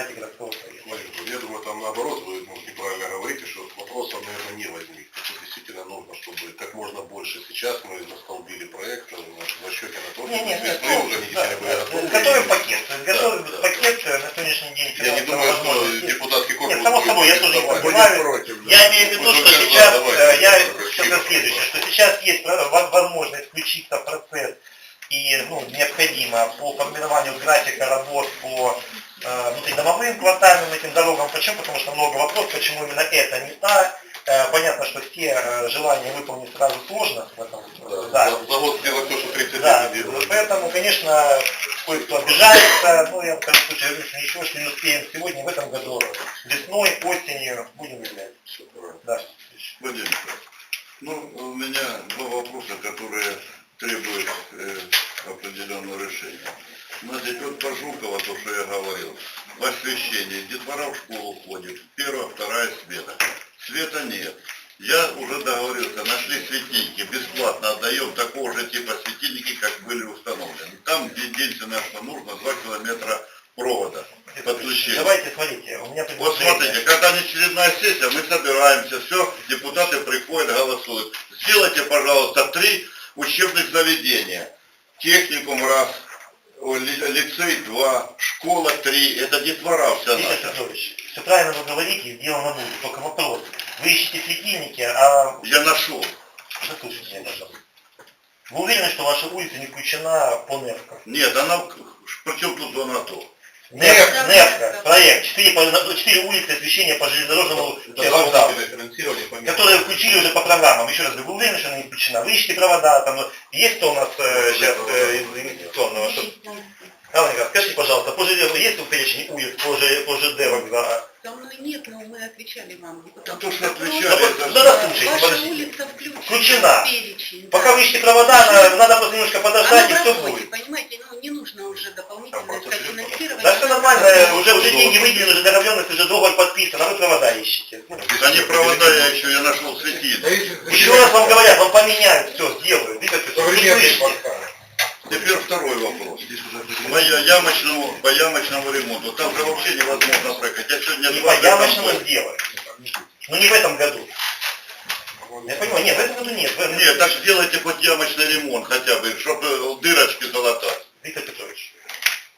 сайте городского совета. Я думаю, там наоборот, вы может, неправильно говорите, что вопросов, наверное, не возникнет. Тут действительно нужно, чтобы как можно больше сейчас мы застолбили проект э, в расчете на то, что Не, не, с нет, весны ну, уже не да, да, готовы. готовим пакет, Да, готовим да, пакет э, на сегодняшний день. Я не думаю, что депутатский корпус... Нет, само собой, я тоже не понимаю. Я имею в виду, что за, сейчас, э, я скажу следующее, что сейчас есть э, во- возможность включиться в процесс и ну, необходимо по формированию графика работ по э, внутридомовым квартальным этим дорогам. Почему? Потому что много вопросов, почему именно это не так. Э, понятно, что все э, желания выполнить сразу сложно в этом. Да, Да. За, за год сделать то, что 30 Да, лет не делали. поэтому, конечно, кое-кто обижается, но я в каждом случае говорю, ничего, что не успеем сегодня, в этом году, весной, осенью будем являть. Всё правильно. Да. Владимир ну, у меня два вопроса, которые требуют э, определенного решения. Значит, вот по Жукова, то, что я говорил, в освещении, детвора в школу ходит, первая, вторая смена. Света нет. Я уже договорился, нашли светильники, бесплатно отдаем такого же типа светильники, как были установлены. Там единственное, что нужно, 2 километра провода подключения. Давайте, смотрите, у меня Вот смотрите, когда очередная сессия, мы собираемся, все, депутаты приходят, голосуют. Сделайте, пожалуйста, три учебных заведения. Техникум раз, лицей два, школа три, это детвора вся Виктор наша. Петрович, все правильно вы говорите, сделано будет, только вопрос. Вы ищете светильники, а Я нашел. заслушайте меня, пожалуйста. Вы уверены, что ваша улица не включена по НЕФКам? Нет, она, причем тут зона ТО? НЕФК, НЕФК, проект, четыре, по- четыре улицы освещения по железнодорожному Это вокзалу. дополнительное финансирование помимо. которые включили уже по программам. Еще раз говорю, вы уверены, что она не включена? Вы ищете провода, там, ну, есть кто у нас э, сейчас э, из инвестиционного? Что... Николаевна, скажите, пожалуйста, по ЖД, есть в перечне улиц по, Ж- по ЖД вокзала? Со мной нет, но мы отвечали вам, депутат. то, что Вопрос, отвечали, Да, да, да, слушайте, Ваша подождите. улица включена, Включена. в перечень. Пока да. вы ищете провода, надо, надо просто немножко подождать, и Оно в все работе, будет. понимаете, ну не нужно уже дополнительное Там искать финансирование. Да все нормально, э, уже, уже деньги выделены, уже договоренность, уже договор подписан, а вы провода ищете. Ну, Да не провода я еще, я нашел светильник. Еще раз вам говорят, вам поменяют, все, сделают. Петрович, вы слышите? подходы. Теперь второй вопрос. По ямочному, по ямочному ремонту. Там же вообще невозможно проехать. Я сегодня Не по ямочному был. сделаем. Но не в этом году. Я понимаю, нет, в этом году нет. Этом- Нет, так сделайте хоть ямочный ремонт хотя бы, чтобы дырочки залатать. Виктор Петрович,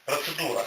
процедура.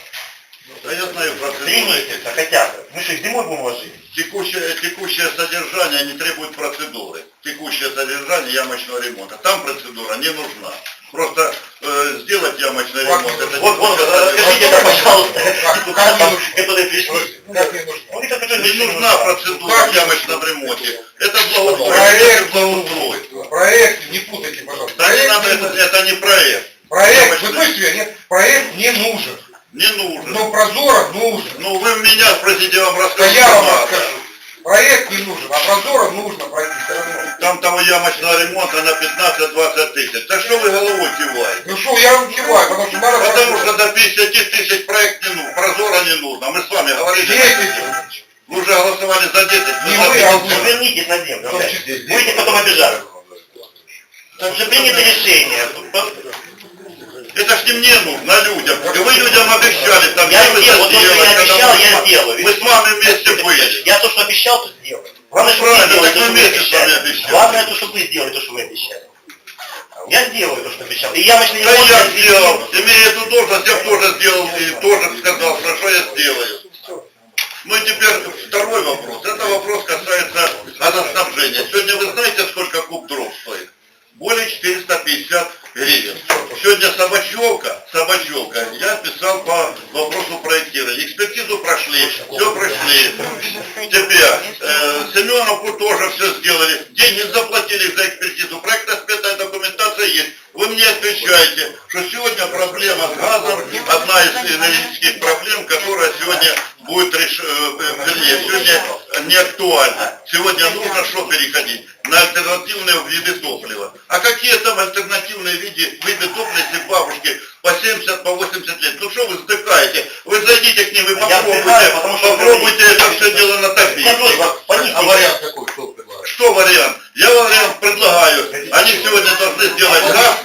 Знаю Три процедуру. месяца хотя бы. Мы что, зимой будем ложить? Текущее, текущее содержание не требует процедуры. Текущее содержание ямочного ремонта. Там процедура не нужна. Просто э, сделать ямочный Вот, ремонт, это Вот, вот, текущее расскажите содержание. это, пожалуйста, Как- депутатам, как не которые пришли. Как не нужно? Ну, Виктор Петрович, Не нужна процедура Как в не ямочном ремонте. Это благоустройство. Проект, благоустройство. проект, не путайте, пожалуйста. Да не Проект надо, не это, нужен. это не проект. Проект, вы слышите меня? Нет, проект не нужен. Не нужен. Но прозоро нужен. Ну вы меня спросите, я вам Да расскажу. я что вам надо. расскажу. Проект не нужен, а прозоро нужно пройти все равно. Там того ямочного ремонта на 15-20 тысяч. Так что вы головой киваете? Ну что, я вам киваю, потому что надо... Потому что до 50 тысяч проект не нужен, прозора не нужно. Мы с вами говорили. 10, Вы уже голосовали за 10. Не вы, 50. а вы. Ну, вернитесь на землю. Будете потом обижаться. Уже принято решение. Это ж не мне нужно, а людям. И вы людям обещали там Я что-то сделаю, то, что сделать, я обещал, мы- я сделаю. Мы с вами вместе были. Я то, что обещал, то сделаю. Главное, что вы сделали то, что мы вы обещали. Главное, то, что вы сделали то, что вы обещали. Я сделаю то, что обещал. И ямочный Да я я сделал. Имея эту должность, я тоже сделал и тоже сказал, что, что я сделаю. Ну и теперь второй вопрос. Это вопрос касается газоснабжения. Сегодня вы знаете, Собачевка, Собачевка, я писал по вопросу проектирования. Экспертизу прошли, все прошли. Теперь э, Семеновку тоже все сделали. Деньги заплатили за экспертизу. Проектно-спецная документация есть. Вы мне отвечаете, что сегодня проблема с газом одна из энергетических проблем, которая сегодня будет реш... э, вернее, сегодня не актуальна. Сегодня нужно что переходить? На альтернативные виды топлива. А какие там альтернативные виды, виды топлива, если бабушке по 70, по 80 лет? Ну что вы вздыхаете? Вы зайдите к ним и попробуйте, вздыхаю, потому что попробуйте это все дело натопить. Понизьте. А вариант какой, что? Что вариант? Я вариант предлагаю. Они сегодня должны сделать газ.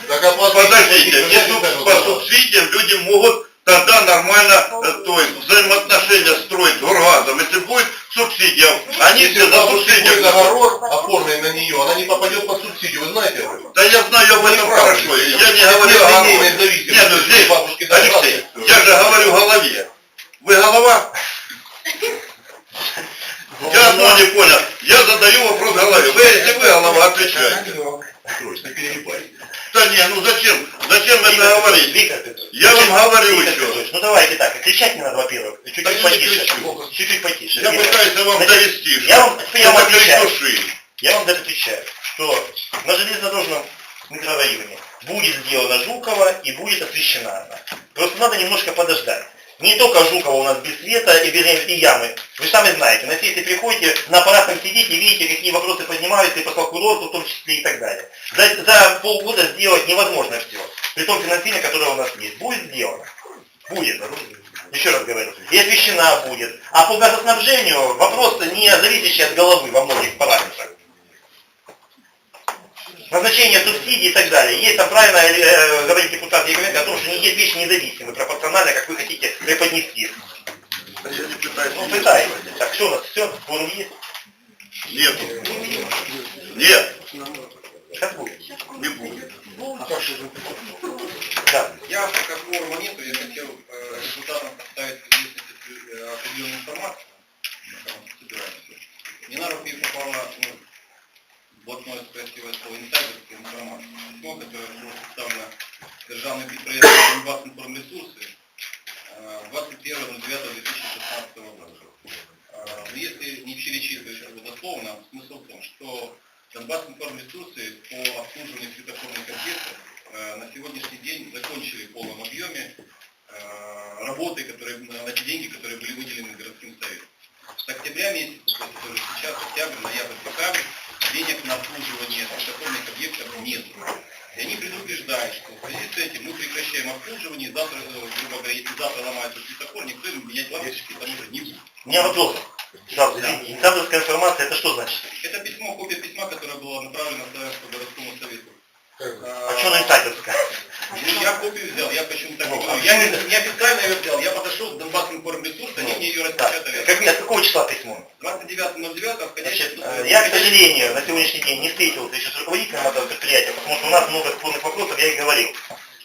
Подождите, по субсидиям люди могут тогда нормально, э, то есть взаимоотношения с если будет субсидия, они Если все за субсидию. договор, оформленный на нее, она не попадет под субсидию, вы знаете об этом? Да я знаю об этом хорошо, и я не Нет говорю о голове. Нет, ну здесь, бабушки Алексей, я же говорю голове. Вы голова? Я одно не понял. Я задаю вопрос голове. Вы, если вы голова, отвечаете. Петрович, не перегибай. Да не, ну зачем? Зачем это говорить? Виктор Петрович, Я вам говорю Виктор еще. Петрович, Ну давайте так, кричать не надо, во-первых, чуть-чуть Да потише. Чуть-чуть потише. Я Виктор. пытаюсь вам Значит, довести, что я вам- я вам отвечаю. Я вам отвечаю, что на железнодорожном микрорайоне будет сделана Жукова и будет освещена она. Просто надо немножко подождать. Не только Жукова у нас без света и, без, и ямы. Вы сами знаете, на сессии приходите, на аппаратном сидите, видите, какие вопросы поднимаются и по прокурору в том числе и так далее. За, за полгода сделать невозможно все. При том финансировании, которое у нас есть. Будет сделано. Будет. Еще раз говорю. И освещена будет. А по газоснабжению вопрос не зависящий от головы во многих параметрах назначение субсидий и так далее. Есть там правильно э, говорит депутат Яковенко о том, что не есть вещи независимые, пропорционально, как вы хотите преподнести. Пытаюсь. Ну, пытаетесь. Так, что у нас, все, форум есть? Нет. Нет, Сейчас будет. не будет. Да. Я, пока форума нету, я хотел э, депутатам поставить э, определенную информацию, пока мы собираемся. Мне на руки попала, ну, блатное слово, инсайдерская информация. Письмо, которое было представлено Державным предприятием Донбасс информресурсы э, 21.09.2016 года. Если не перечитывать это дословно, смысл в том, что Донбасс информресурсы по обслуживанию светофорных объектов на сегодняшний день закончили в полном объеме работы, которые, на те деньги, которые были выделены городским советом. С октября месяца, уже сейчас, октябрь, ноябрь, декабрь, денег на обслуживание светофорных объектов нет. И они предупреждают, что в связи с этим мы прекращаем обслуживание, завтра, э, грубо говоря, если завтра ломается светофор, никто им менять лампочки там уже не будет. У меня вопрос. Сразу, инсайдерская информация, это что значит? Это письмо, копия письма, которое было направлено Славянскому городскому совету. А что она инсайдерская? Ну, я копию взял, я почему так Ну, не а говорю. Я не, не официально ее взял, я подошел к Донбасс информресурс, они мне ее распечатали. как, от какого числа письмо? 29.09, входящее... Значит, э, я, к сожалению, на сегодняшний день не встретился еще с руководителем этого предприятия, потому что у нас много спорных вопросов, я и говорил.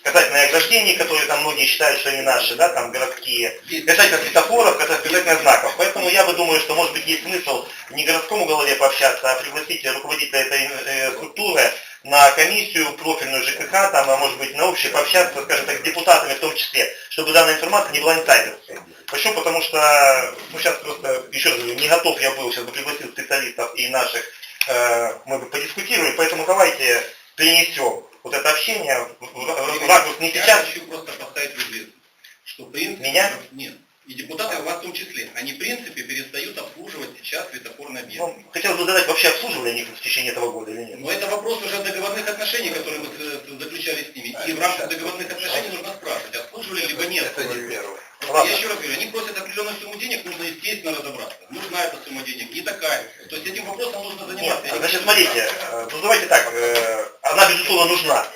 Касательно ограждений, которые там многие считают, что они наши, да, там городские, касательно светофоров, касательно знаков. Поэтому я бы думаю, что может быть есть смысл не городскому голове пообщаться, а пригласить руководителя этой э, структуры на комиссию профильную ЖКХ, там, а может быть на общее пообщаться, скажем так, с депутатами в том числе, чтобы данная информация не была инсайдерской. Почему? Потому что, ну сейчас просто, еще раз говорю, не готов я был, сейчас бы пригласил специалистов и наших, э, мы бы подискутировали, поэтому давайте перенесем вот это общение в, в- в ракурс не Я сейчас, хочу просто поставить в известность, что в принципе... Меня? Нет. И депутаты, вас в том числе, они в принципе перестают обслуживать сейчас светофорный объект. ну, хотелось бы задать, вообще обслуживали они их в течение этого года или нет? Но это вопрос уже договорных отношений, которые мы э, заключали с ними. И в рамках договорных отношений нужно спрашивать, обслуживали либо нет. Это не первое. Ладно. Я еще раз говорю, они просят определенную сумму денег, нужно естественно разобраться. Нужна эта сумма денег, не такая. То есть этим вопросом нужно Нет, заниматься. Я не значит, смотрите, э, ну давайте так, э, она безусловно нужна.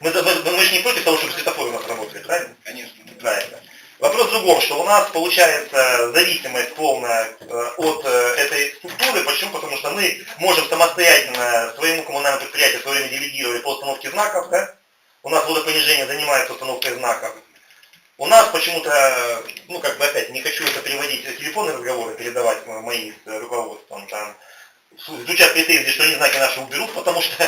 Мы, мы, мы же не против того, чтобы светофоры у нас работали, правильно? Конечно. Правильно. Вопрос в другом, что у нас получается зависимость полная э, от э, этой структуры. Почему? Потому что мы можем самостоятельно своему коммунальному предприятию в свое время делегировали по установке знаков, да? У нас водопонижение занимается установкой знаков. У нас почему-то, ну как бы опять, не хочу это переводить, в телефонные разговоры передавать мои с руководством, там звучат претензии, что они знаки наши уберут, потому что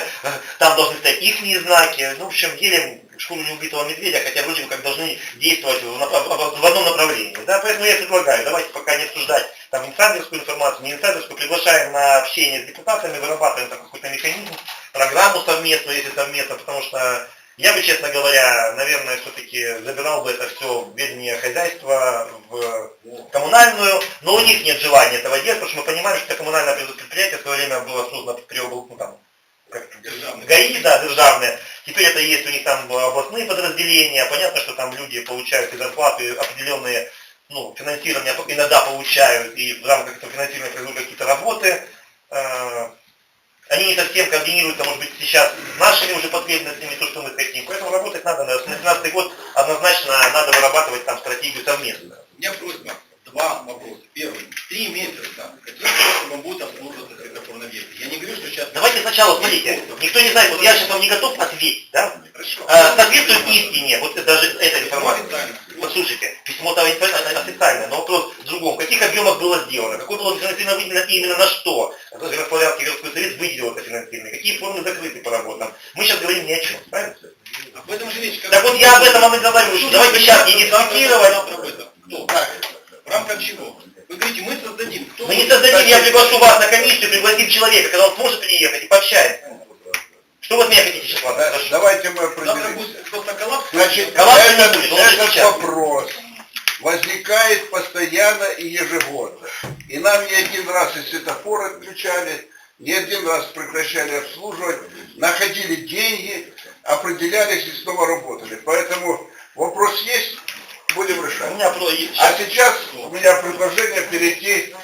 там должны стоять их знаки. Ну, в общем, делим шкуру неубитого медведя, хотя вроде бы как должны действовать в, в- одном направлении. Да? Поэтому я предлагаю, давайте пока не обсуждать там инсайдерскую информацию, не инсайдерскую, приглашаем на общение с депутатами, вырабатываем там какой-то механизм, программу совместную, если совместно, потому что я бы, честно говоря, наверное, все-таки забирал бы это все в ведение хозяйства, в коммунальную, но у них нет желания этого делать, потому что мы понимаем, что это коммунальное предприятие в свое время было создано при обл- ну, там, как, Державный. ГАИ, да, державные. Теперь это есть у них там областные подразделения. Понятно, что там люди получают и зарплаты определенные, ну, финансирование иногда получают, и в рамках этого финансирования производят какие-то работы. Э, Они не совсем координируются, может быть, сейчас с нашими уже потребностями, то, что мы хотим. Поэтому работать надо. На 2017 год однозначно надо вырабатывать там стратегию совместно. У меня просьба, Два вопроса. Первый. Три месяца. Каким способом будет обслуживаться светофорная ветка? Я не говорю, что сейчас... Давайте сначала, смотрите. Никто не знает, вот я сейчас вам не готов ответить, да? А, соответствует истине, вот даже эта информация. Послушайте, слушайте, письмо-то официальное, но вопрос в другом. В каких объемах было сделано? Какое было финансирование именно на что? Например, Славянский городской совет выделил это финансирование. Какие формы закрыты по работам? Мы сейчас говорим ни о чем, правильно? Об этом же речь. Так вот я об этом вам и говорю, что давайте ну, сейчас не дискутировать. Ну в рамках чего? Вы говорите, мы создадим. Кто Мы не создадим, я приглашу вас на комиссию, пригласим человека, когда он сможет приехать и пообщается. Что вы от меня хотите сейчас, ладно? Да, Хорошо. Давайте мы определимся. коллапс. Значит, Коллапса не этот, будет, этот сейчас. вопрос возникает постоянно и ежегодно. И нам не один раз и светофор отключали, не один раз прекращали обслуживать, находили деньги, определялись и снова работали. Поэтому вопрос есть, будем У решать. меня про... и- А сейчас у меня предложение перейти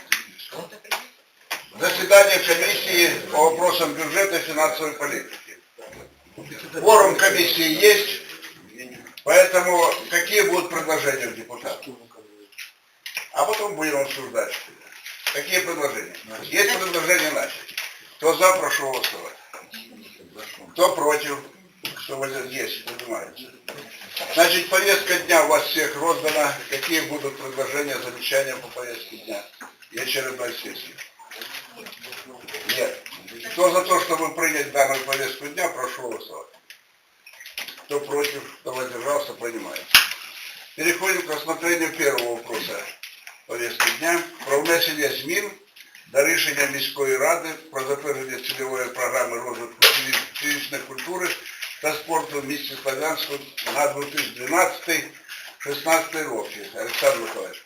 заседание комиссии по вопросам бюджета и финансовой политики. Форум комиссии есть, поэтому какие будут предложения у депутатов? А потом будем обсуждать. Какие предложения? Есть предложение начать. Кто за, прошу голосовать. Кто против? Кто воздержался? есть, понимаете. Значит, повестка дня у вас всех роздана. Какие будут предложения, замечания по повестке дня и очередной сессии? Нет. Кто за то, чтобы принять данную повестку дня, прошу голосовать. Кто против, кто воздержался, принимается. Переходим к рассмотрению первого вопроса повестки дня про внесення змін до рішення міської ради про затвердження цільової програми розвитку фізі- фізичної культури Та спорту в місті Славянську на 2012-16 роки. Олександр Миколаївич.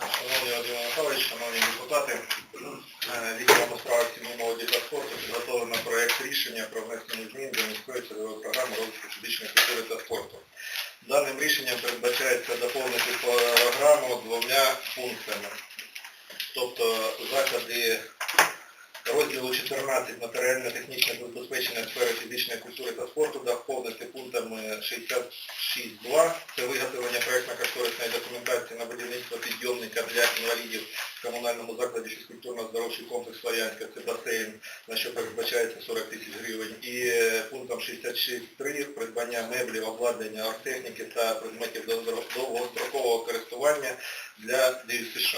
Шановний Володимир Михайлович, шановні депутати, е, відділом у справах сім'ї молоді та спорту підготовлено проєкт рішення про внесення змін до міської цільової програми розвитку фізичної культури та спорту. Даним рішенням передбачається доповнити програму двома пунктами. Тобто заходи розділу 14 матеріально-технічне забезпечення сфери фізичної культури та спорту доповнити пунктами 66.2. Це виготовлення проєктно-кошторисної документації на будівництво підйомника для інвалідів в комунальному закладі фізкультурно-здоровчий комплекс Славянська, це басейн, на що передбачається 40 тисяч гривень. І е, пунктом 66.3 придбання меблів, обладнання, оргтехніки та предметів довгострокового користування для ДЮСШ.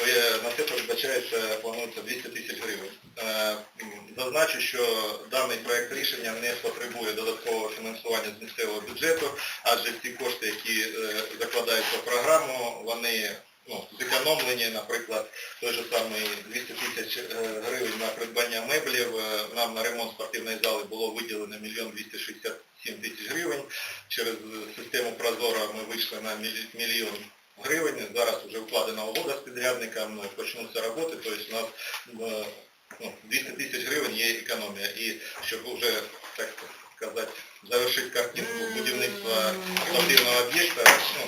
То є, на це передбачається, планується 200 тисяч гривень. Е, Зазначу, що даний проект рішення не потребує додаткового фінансування з місцевого бюджету, адже ці кошти, які е, закладаються в програму, вони ну, зекономлені, наприклад, той же самий 200 тисяч е, гривень на придбання меблів, нам на ремонт спортивної зали було виділено 1 мільйон 267 тисяч гривень. Через систему Прозора ми вийшли на міль- мільйон гривень. Зараз вже вкладена угода з підрядником, ну, почнуться роботи, тобто у нас е, ну, 200 тисяч гривень є економія. І щоб вже, так сказати, завершити картинку будівництва спортивного об'єкта, ну,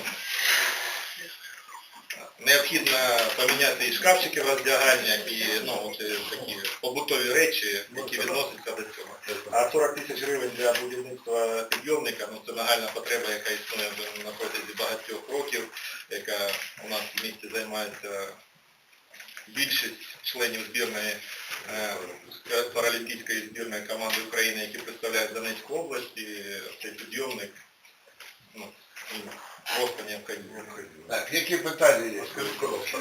необхідно поміняти і шкафчики роздягання, і ну, от, е, такі побутові речі, які відносяться до цього. А 40 тисяч гривень для будівництва підйомника, ну це нагальна потреба, яка існує на протязі багатьох років, яка у нас в місті займається більшість членів збірної е, паралімпійської збірної команди України, які представляють Донецьку область, і цей підйомник ну, їм просто необхідний. Так, які питання є? Скажите, пожалуйста,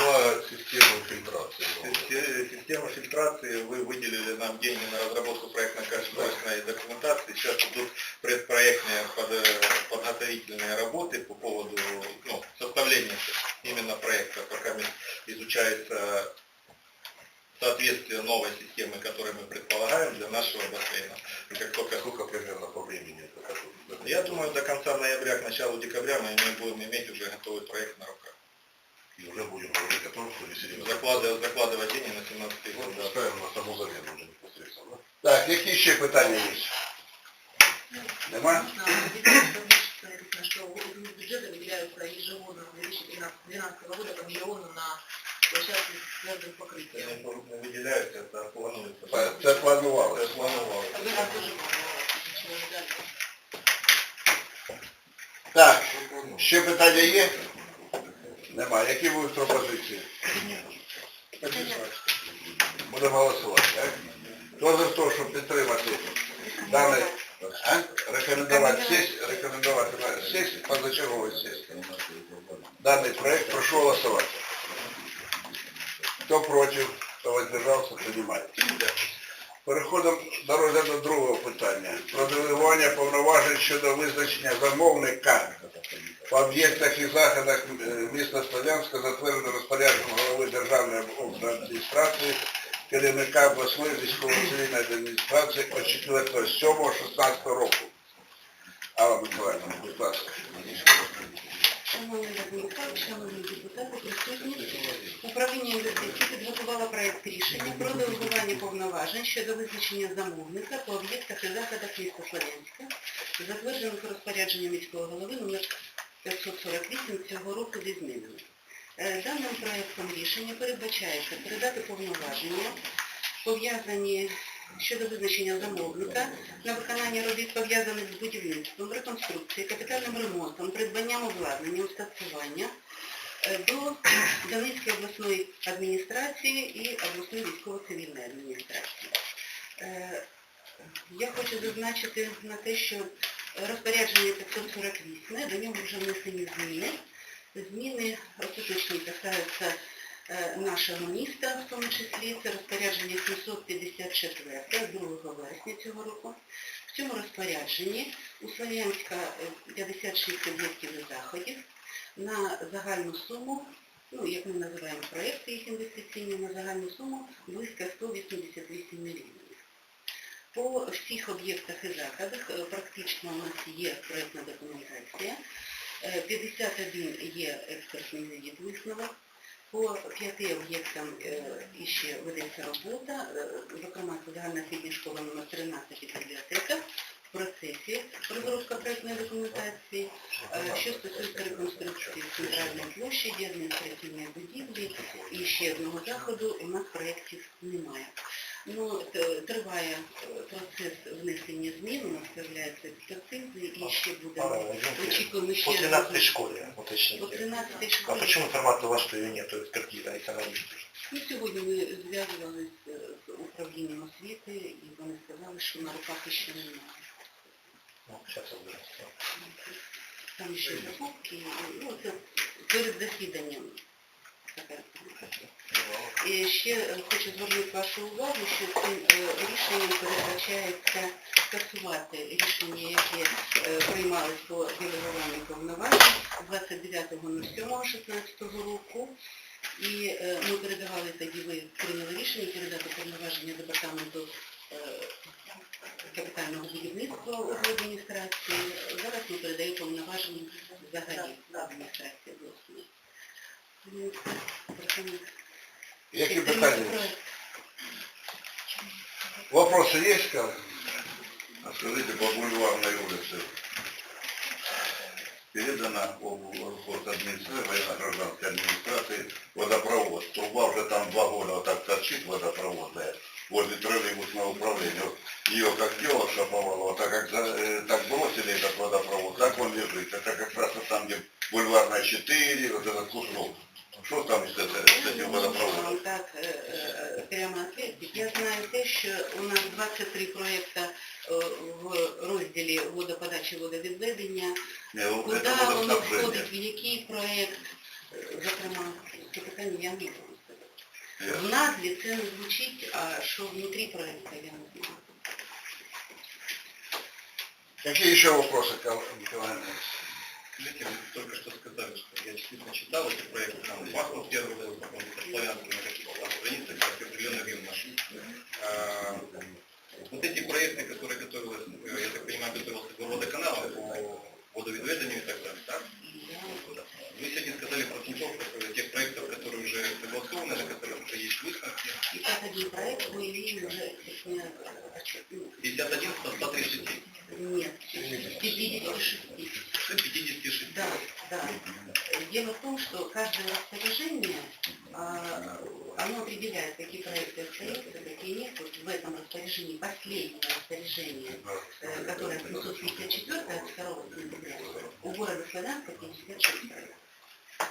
была система фильтрации. Си- Система фильтрации, вы выделили нам деньги на разработку проектно-кошторисной документации. Сейчас идут предпроектные под- подготовительные работы по поводу ну, составления именно проекта, пока мы- изучается соответствие новой системы, которую мы предполагаем для нашего бассейна. И как только Сколько примерно по времени это вот, я думаю, до конца ноября, к началу декабря мы будем иметь уже готовый проект на руках. И уже будем говорить о том, что действительно Закладывать, закладывать деньги на 17 год, да. ставим на саму замену уже непосредственно. Так, які ще питання є? Нема? Что бюджета выделяются ежегодно с 2012 года миллиону на площадке с твердым покрытием. Они не выделяются, это плануется. Це планувалося. Это планировалось. А вы нам тоже планировали, ничего не дали. Так, ще питання є? Нема. Які будуть пропозиції? Будемо голосувати, так? Хто за те, щоб підтримати даний, а? рекомендувати сесії, рекомендувати на сесії, позачергової сесії. Даний проект, прошу голосувати. Хто проти, хто воздержався, приймає. Переходимо до розгляду другого питання. Про делегування повноважень щодо визначення замовника по об'єктах і заходах е, міста Слов'янська затверджено розпорядженням голови Державної адміністрації керівника обласної військово-цивільної адміністрації від 4.7.16 року. Алла Миколаївна, будь ласка. Вадим Михайлович, шановні депутати, присутні. Управління інвестицій підготувало проект рішення про делегування повноважень щодо визначення замовника по об'єктах і заходах міста Слов'янська, затверджених розпорядженням міського голови номер 548 цього року зі змінами. Е, Даним проектом рішення передбачається передати повноваження, пов'язані щодо визначення замовника на виконання робіт пов'язаних з будівництвом, реконструкцією, капітальним ремонтом, придбанням обладнання, устаткування е, до Донецької обласної адміністрації і обласної військово-цивільної адміністрації. Е, Я хочу зазначити на те, що розпорядження 548, до нього вже внесені зміни. Зміни остаточні касаються нашого міста, в тому числі це розпорядження 754 з 2 вересня цього року. В цьому розпорядженні у Слов'янська е, 56 об'єктів і заходів на загальну суму, ну, як ми називаємо проєкти їх інвестиційні, на загальну суму близько 188 мільйонів. По всіх об'єктах і заходах е, практично у нас є проєктна документація, Е, 51 є експертний висновок, по п'яти об'єктам е, іще ведеться робота, е, зокрема загальна середня школа номер 13 і бібліотека. В процесі розробка проєктної документації, Е, що стосується реконструкції центральної площі, адміністративної будівлі. І ще одного заходу у нас проєктів немає. Ну, триває е, процес внесення змін, у нас з'являються експертизи і ще буде, очікуємо ще По 13 школе, по уточните. 13 А школі. почему информация у вас, что ее нету экспертиза, если она есть? Ну, сьогодні ми зв'язувалися з управлінням освіти і вони сказали, що на руках ще немає. Ну, сейчас разберемся. Там ще закупки, ну це перед засіданням. І ще хочу звернути вашу увагу, що цим е, рішенням передбачається скасувати рішення, яке е, приймалось по делегуванню повноважень 29.07.16 року. І е, ми передавали тоді, ви прийняли рішення передати повноваження департаменту капітального будівництва у адміністрації. Зараз ми передаємо повноваження взагалі адміністрації обласної. Ну, прохання Які підтримати питання? проект. Вопроси є, Скажи? А скажите, по бульварной улице передана администрации, военно-гражданской администрации водопровод. Труба уже там два года вот так торчит водопровод, да, возле троллейбусного управления. Вот Ее как дело шаповало, вот так как за- э, так бросили этот водопровод, так он лежит. Это как раз вот там, где бульварная 4, вот этот кусок. Что там с, это- с Я этим не можу водопроводом? вам так е, е, прямо відповісти. Я знаю те, що у нас 23 проєкти е, в розділі водоподачі водовідведення. Не, вот Куди это воно водоснабжение. входить, в який проєкт, е, зокрема, це питання я не можу сказати. В Ясно. назві це не звучить, а що внутрі проєкту я не знаю. Какие еще вопросы, Николай Иванович? Видите, вы только что сказали, что я действительно читал эти проекты, там паспорт первый был, потом славянский на каких-то там страницах, как определенно видно. А, Вот эти проекты, которые готовились, э, я так понимаю, готовился по водоканалам, по водоведведению и так далее, так? Вы сегодня сказали про Тинькофф, э, тех проектов, которые уже согласованы, на которых уже есть выставки. 51 проект мы имеем уже сегодня отчет. Ну, 51 100 130. Нет, 56. 56. Дело в том, что каждое распоряжение, а, оно определяет, какие проекты остаются, какие нет. Вот в этом распоряжении, последнее распоряжение, э, которое 754 от 2 сентября, у города Славянска 56 проектов.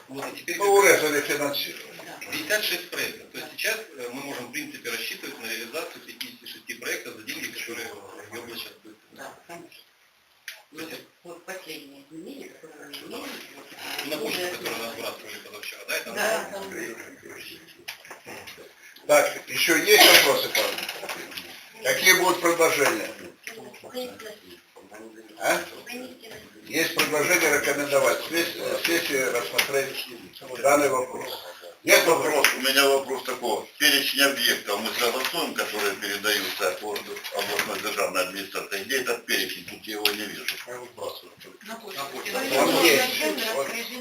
Вот, и теперь Ну, урезали финансирование. 56 проектов. То есть сейчас э, мы можем, в принципе, рассчитывать на реализацию 56 проектов за деньги, которые сейчас будет. Да, конечно. Ну, вот последнее изменение, которое мы имеем, На почту, уже- которую нас сбрасывали позавчера, да? Это Да, там Так, еще есть вопросы, парни? Какие будут предложения? А? Есть предложение рекомендовать сессии, сессии рассмотреть данный вопрос. Нет вопросов? Вопрос, у меня вопрос такой. Перечень объектов мы согласуем, которые передаются от областной державной администрации. Где этот перечень? Тут я его не вижу. На почту. Он есть.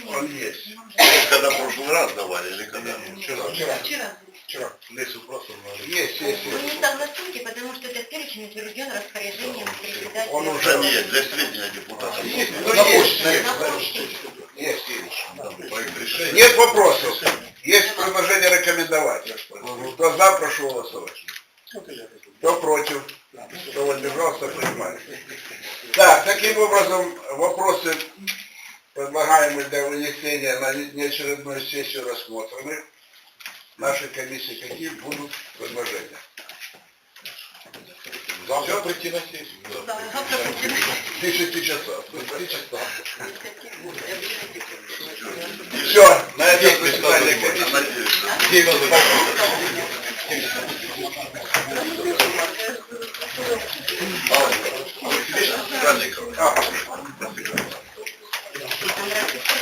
Он, он есть. Когда в прошлый раз давали или когда? Вчера. Вчера. Лесу просто Есть, есть, Вы есть. не согласуете, потому что этот перечень утвержден распоряжением председателя. Он Уже нет, для сведения депутатов. Есть, на есть, почте. есть. На почте. Есть, есть. Нет вопросов. Есть предложение рекомендовать. Кто за, прошу голосовать. Кто против? Кто воздержался, принимает. Так, таким образом, вопросы, предлагаемые для вынесения на неочередную сессию рассмотрены. Нашей комиссии какие будут предложения? Завтра прийти на сессию. Да, завтра прийти на сессию. Ты шести часа. Три часа. Все, на этом специальная комиссия. День вас спасибо. Алла, Алексей Николаевич.